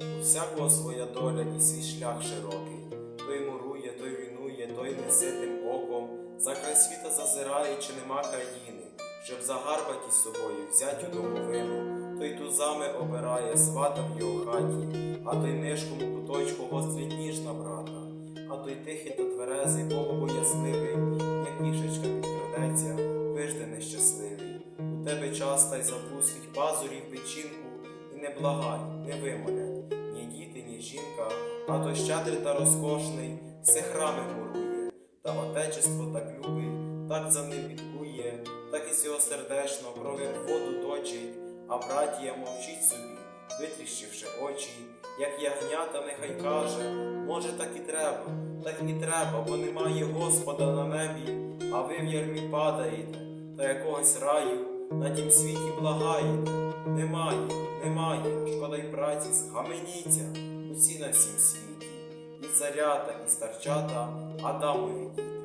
У всякого своя доля і свій шлях широкий. Той мурує, той вінує, той неситим оком, за край світа зазирає, чи нема країни, щоб загарбати із собою, взять у домовину. Той тузами обирає свата в його хаті, а той нишком у куточку гострить ніж на брата, а той тихий та тверезий, богобоязливий, як кішечка підкрадеться, вижде нещасливий. У тебе час та й запустить пазурі в печінку, не благай, не вимолять, ні діти, ні жінка, а то щедрий та розкошний, все храми мурує, та отечество так любить, так за ним бідкує, так із його сердечно кров'ю воду точить, а братія мовчить собі, витріщивши очі, як ягнята нехай каже, може так і треба, так і треба, бо немає Господа на небі, а ви в ярмі падаєте, та якогось раю на тім світі благаєте. Немає, немає, шкода й праці, схаменіться, усі на всім світі, і царята, і старчата, Адамові діти.